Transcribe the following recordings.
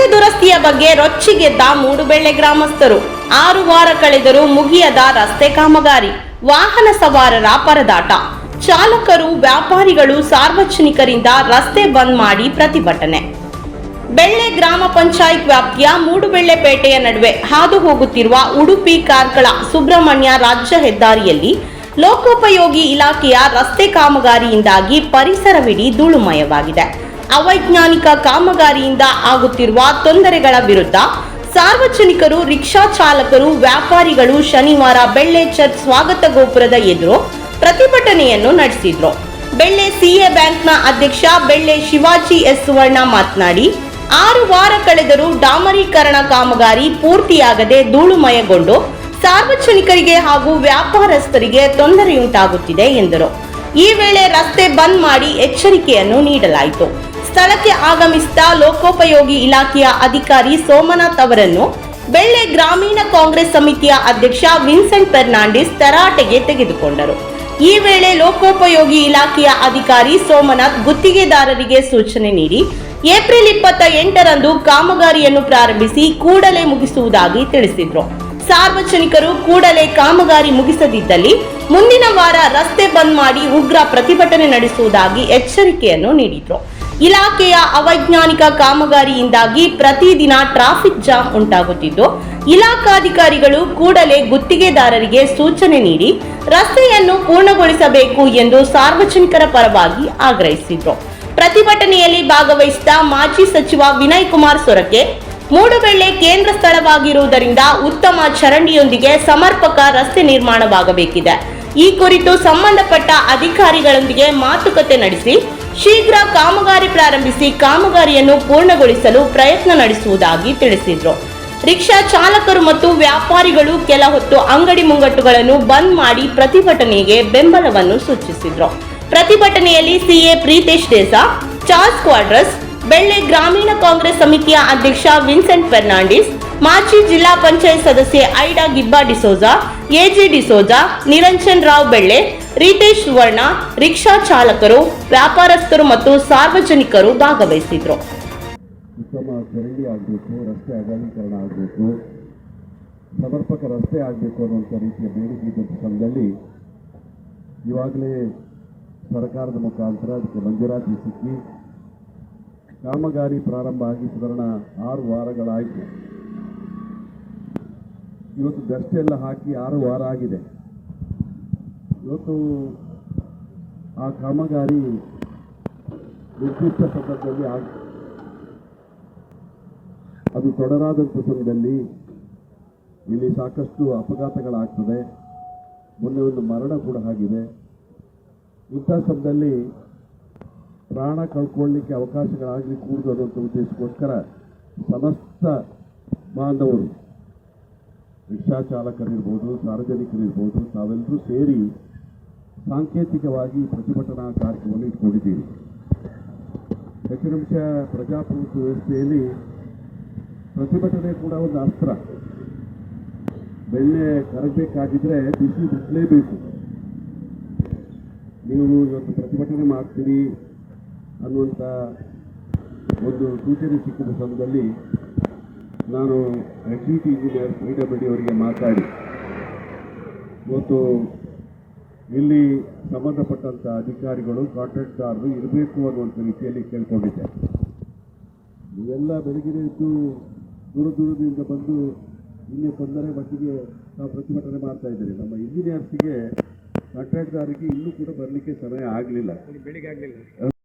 ರಸ್ತೆ ದುರಸ್ತಿಯ ಬಗ್ಗೆ ರೊಚ್ಚಿಗೆದ್ದ ಮೂಡುಬೆಳ್ಳೆ ಗ್ರಾಮಸ್ಥರು. ಆರು ವಾರ ಕಳೆದರೂ ಮುಗಿಯದ ರಸ್ತೆ ಕಾಮಗಾರಿ. ವಾಹನ ಸವಾರರ ಪರದಾಟ. ಚಾಲಕರು, ವ್ಯಾಪಾರಿಗಳು ಸಾರ್ವಜನಿಕರಿಂದ ರಸ್ತೆ ಬಂದ್ ಮಾಡಿ ಪ್ರತಿಭಟನೆ. ಬೆಳ್ಳೆ ಗ್ರಾಮ ಪಂಚಾಯತ್ ವ್ಯಾಪ್ತಿಯ ಮೂಡುಬೆಳ್ಳೆಪೇಟೆಯ ನಡುವೆ ಹಾದು ಹೋಗುತ್ತಿರುವ ಉಡುಪಿ, ಕಾರ್ಕಳ, ಸುಬ್ರಹ್ಮಣ್ಯ ರಾಜ್ಯ ಹೆದ್ದಾರಿಯಲ್ಲಿ ಲೋಕೋಪಯೋಗಿ ಇಲಾಖೆಯ ರಸ್ತೆ ಕಾಮಗಾರಿಯಿಂದಾಗಿ ಪರಿಸರವಿಡೀ ಧೂಳುಮಯವಾಗಿದೆ. ಅವೈಜ್ಞಾನಿಕ ಕಾಮಗಾರಿಯಿಂದ ಆಗುತ್ತಿರುವ ತೊಂದರೆಗಳ ವಿರುದ್ಧ ಸಾರ್ವಜನಿಕರು, ರಿಕ್ಷಾ ಚಾಲಕರು, ವ್ಯಾಪಾರಿಗಳು ಶನಿವಾರ ಬೆಳ್ಳೆ ಚರ್ಚ್ ಸ್ವಾಗತ ಗೋಪುರದ ಎದುರು ಪ್ರತಿಭಟನೆಯನ್ನು ನಡೆಸಿದ್ರು. ಬೆಳ್ಳೆ ಸಿಎ ಬ್ಯಾಂಕ್ನ ಅಧ್ಯಕ್ಷ ಬೆಳ್ಳೆ ಶಿವಾಜಿ ಎಸ್ ಸುವರ್ಣ ಮಾತನಾಡಿ, ಆರು ವಾರ ಕಳೆದರೂ ಡಾಮರೀಕರಣ ಕಾಮಗಾರಿ ಪೂರ್ತಿಯಾಗದೆ ಧೂಳುಮಯಗೊಂಡು ಸಾರ್ವಜನಿಕರಿಗೆ ಹಾಗೂ ವ್ಯಾಪಾರಸ್ಥರಿಗೆ ತೊಂದರೆಯುಂಟಾಗುತ್ತಿದೆ ಎಂದರು. ಈ ವೇಳೆ ರಸ್ತೆ ಬಂದ್ ಮಾಡಿ ಎಚ್ಚರಿಕೆಯನ್ನು ನೀಡಲಾಯಿತು. ಸ್ಥಳಕ್ಕೆ ಆಗಮಿಸಿದ ಲೋಕೋಪಯೋಗಿ ಇಲಾಖೆಯ ಅಧಿಕಾರಿ ಸೋಮನಾಥ್ ಅವರನ್ನು ಬೆಳ್ಳೆ ಗ್ರಾಮೀಣ ಕಾಂಗ್ರೆಸ್ ಸಮಿತಿಯ ಅಧ್ಯಕ್ಷ ವಿನ್ಸೆಂಟ್ ಫೆರ್ನಾಂಡಿಸ್ ತರಾಟೆಗೆ ತೆಗೆದುಕೊಂಡರು. ಈ ವೇಳೆ ಲೋಕೋಪಯೋಗಿ ಇಲಾಖೆಯ ಅಧಿಕಾರಿ ಸೋಮನಾಥ್ ಗುತ್ತಿಗೆದಾರರಿಗೆ ಸೂಚನೆ ನೀಡಿ, ಏಪ್ರಿಲ್ ಇಪ್ಪತ್ತ ಎಂಟರಂದು ಕಾಮಗಾರಿಯನ್ನು ಪ್ರಾರಂಭಿಸಿ ಕೂಡಲೇ ಮುಗಿಸುವುದಾಗಿ ತಿಳಿಸಿದ್ರು. ಸಾರ್ವಜನಿಕರು ಕೂಡಲೇ ಕಾಮಗಾರಿ ಮುಗಿಸದಿದ್ದಲ್ಲಿ ಮುಂದಿನ ವಾರ ರಸ್ತೆ ಬಂದ್ ಮಾಡಿ ಉಗ್ರ ಪ್ರತಿಭಟನೆ ನಡೆಸುವುದಾಗಿ ಎಚ್ಚರಿಕೆಯನ್ನು ನೀಡಿದ್ರು. ಇಲಾಖೆಯ ಅವೈಜ್ಞಾನಿಕ ಕಾಮಗಾರಿಯಿಂದಾಗಿ ಪ್ರತಿದಿನ ಟ್ರಾಫಿಕ್ ಜಾಮ್ ಉಂಟಾಗುತ್ತಿದ್ದು, ಇಲಾಖಾಧಿಕಾರಿಗಳು ಕೂಡಲೇ ಗುತ್ತಿಗೆದಾರರಿಗೆ ಸೂಚನೆ ನೀಡಿ ರಸ್ತೆಯನ್ನು ಪೂರ್ಣಗೊಳಿಸಬೇಕು ಎಂದು ಸಾರ್ವಜನಿಕರ ಪರವಾಗಿ ಆಗ್ರಹಿಸಿದರು. ಪ್ರತಿಭಟನೆಯಲ್ಲಿ ಭಾಗವಹಿಸಿದ ಮಾಜಿ ಸಚಿವ ವಿನಯ್ ಕುಮಾರ್ ಸೊರಕೆ ಮೂಡುಬೆಳ್ಳೆ ಕೇಂದ್ರ ಸ್ಥಳವಾಗಿರುವುದರಿಂದ ಉತ್ತಮ ಚರಂಡಿಯೊಂದಿಗೆ ಸಮರ್ಪಕ ರಸ್ತೆ ನಿರ್ಮಾಣವಾಗಬೇಕಿದೆ. ಈ ಕುರಿತು ಸಂಬಂಧಪಟ್ಟ ಅಧಿಕಾರಿಗಳೊಂದಿಗೆ ಮಾತುಕತೆ ನಡೆಸಿ ಶೀಘ್ರ ಕಾಮಗಾರಿ ಪ್ರಾರಂಭಿಸಿ ಕಾಮಗಾರಿಯನ್ನು ಪೂರ್ಣಗೊಳಿಸಲು ಪ್ರಯತ್ನ ನಡೆಸುವುದಾಗಿ ತಿಳಿಸಿದರು. ರಿಕ್ಷಾ ಚಾಲಕರು ಮತ್ತು ವ್ಯಾಪಾರಿಗಳು ಕೆಲ ಹೊತ್ತು ಅಂಗಡಿ ಮುಂಗಟ್ಟುಗಳನ್ನು ಬಂದ್ ಮಾಡಿ ಪ್ರತಿಭಟನೆಗೆ ಬೆಂಬಲವನ್ನು ಸೂಚಿಸಿದ್ರು. ಪ್ರತಿಭಟನೆಯಲ್ಲಿ ಸಿಎ ಪ್ರೀತೇಶ್ ದೇಸಾ ಚಾರ್ಲ್ಸ್ ಕ್ವಾಡ್ರಸ್, ಬೆಳ್ಳೆ ಗ್ರಾಮೀಣ ಕಾಂಗ್ರೆಸ್ ಸಮಿತಿಯ ಅಧ್ಯಕ್ಷ ವಿನ್ಸೆಂಟ್ ಫೆರ್ನಾಂಡಿಸ್, ಮಾಜಿ ಜಿಲ್ಲಾ ಪಂಚಾಯತ್ ಸದಸ್ಯೆ Aida Gibba D'Souza, A G D'Souza, Niranjan Rao Belle Ritesh Suvarna rickshaw ಚಾಲಕರು, ವ್ಯಾಪಾರಸ್ಥರು ಮತ್ತು ಸಾರ್ವಜನಿಕರು ಭಾಗವಹಿಸಿದ್ರು. ಉತ್ತಮ ಚರಂಡಿ ಆಗಬೇಕು, ರಸ್ತೆ ಅಗಲೀಕರಣ ಆಗಬೇಕು, ಸಮರ್ಪಕ ರಸ್ತೆ ಆಗಬೇಕು ಅನ್ನುವಂಥ ರೀತಿಯ ಬೇಡಿಕೆ ಇದ್ದಂಥ ಇವಾಗಲೇ ಸರ್ಕಾರದ ಮುಖಾಂತರ ಅದಕ್ಕೆ ಮಂಜೂರಾತಿ ಸಿಕ್ಕಿ ಕಾಮಗಾರಿ ಪ್ರಾರಂಭ ಆಗಿ ಸುಧಾರಣ ಆರು ವಾರಗಳಾಯಿತು. ಇವತ್ತು ದಷ್ಟೆಲ್ಲ ಹಾಕಿ ಆರು ವಾರ ಆಗಿದೆ. ಇವತ್ತು ಆ ಕಾಮಗಾರಿ ನಿರ್ದಿಷ್ಟ ಸಂದರ್ಭದಲ್ಲಿ ಆಗ ಅದು ತೊಡರಾದಂಥ ಸಮಯದಲ್ಲಿ ಇಲ್ಲಿ ಸಾಕಷ್ಟು ಅಪಘಾತಗಳಾಗ್ತದೆ. ಮೊನ್ನೆ ಒಂದು ಮರಣ ಕೂಡ ಆಗಿದೆ. ಇಂಥ ಸಮಯದಲ್ಲಿ ಪ್ರಾಣ ಕಳ್ಕೊಳ್ಳಿಕ್ಕೆ ಅವಕಾಶಗಳಾಗಲಿ ಕೂಡದು ಅನ್ನುವಂಥ ಉದ್ದೇಶಕ್ಕೋಸ್ಕರ ಸಮಸ್ತ ಬಾಂಧವರು ರಿಕ್ಷಾ ಚಾಲಕರಿರ್ಬೋದು, ಸಾರ್ವಜನಿಕರಿರ್ಬೋದು ತಾವೆಲ್ಲರೂ ಸೇರಿ ಸಾಂಕೇತಿಕವಾಗಿ ಪ್ರತಿಭಟನಾ ಕಾರ್ಯಕ್ರಮವನ್ನು ಇಟ್ಕೊಂಡಿದ್ದೀವಿ ಹೆಚ್ಚಿನ ಅಂಶ ಪ್ರಜಾಪ್ರಭುತ್ವ ವ್ಯವಸ್ಥೆಯಲ್ಲಿ ಪ್ರತಿಭಟನೆ ಕೂಡ ಒಂದು ಅಸ್ತ್ರ. ಬೆಣ್ಣೆ ಕರಗಬೇಕಾಗಿದ್ರೆ ಬಿಸಿ ಬಿಡಲೇಬೇಕು ನೀವು ಇವತ್ತು ಪ್ರತಿಭಟನೆ ಮಾಡ್ತೀರಿ ಅನ್ನುವಂಥ ಒಂದು ಸೂಚನೆ ಸಿಕ್ಕಿದ ಸಮಯದಲ್ಲಿ ನಾನು ಎಕ್ಸಿಟಿ ಇಂಜಿನಿಯರ್ ಡಬ್ಲ್ಯೂ ಅವರಿಗೆ ಮಾತಾಡಿ, ಇವತ್ತು ಇಲ್ಲಿ ಸಂಬಂಧಪಟ್ಟಂಥ ಅಧಿಕಾರಿಗಳು, ಕಾಂಟ್ರಾಕ್ಟ್ದಾರರು ಇರಬೇಕು ಅನ್ನುವಂಥ ರೀತಿಯಲ್ಲಿ ಕೇಳ್ಕೊಂಡಿದ್ದೆ. ನೀವೆಲ್ಲ ಬೆಳಗಿನ ಇದ್ದು ದೂರ ದೂರದಿಂದ ಬಂದು ಇನ್ನೇ ತೊಂದರೆ ಮಟ್ಟಿಗೆ ನಾವು ಪ್ರತಿಭಟನೆ ಮಾಡ್ತಾ ಇದ್ದೀರಿ. ನಮ್ಮ ಇಂಜಿನಿಯರ್ಸಿಗೆ ಕಾಂಟ್ರಾಕ್ಟ್ದಾರಿಗೆ ಇನ್ನೂ ಕೂಡ ಬರಲಿಕ್ಕೆ ಸಮಯ ಆಗಲಿಲ್ಲ. ಬೆಳಿಗ್ಗೆ ಇವತ್ತು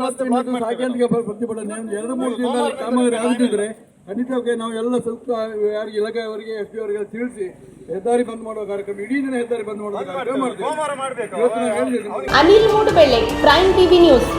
ಮತ್ತು ಸಾಯಂಕಾಲಿಕ ಪ್ರತಿಭಟನೆ ಒಂದು ಎರಡು ಮೂರು ದಿನ ಕಾಮಗಾರಿ ಆಗದಿದ್ರೆ ಖಂಡಿತವಾಗಿ ನಾವು ಎಲ್ಲ ಸ್ವಲ್ಪ ಯಾರಿಗೆ ಇಲಾಖೆಯವರಿಗೆ ಎಸ್ ಪಿ ಅವರಿಗೆ ತಿಳಿಸಿ ಹೆದ್ದಾರಿ ಬಂದ್ ಮಾಡುವ ಕಾರ್ಯಕ್ರಮ ಇಡೀ ದಿನ ಹೆದ್ದಾರಿ ಬಂದ್ ಮಾಡುವ ಕಾರ್ಯಕ್ರಮ ಮಾಡ್ತೀವಿ. Anil Moodubelle Prime TV News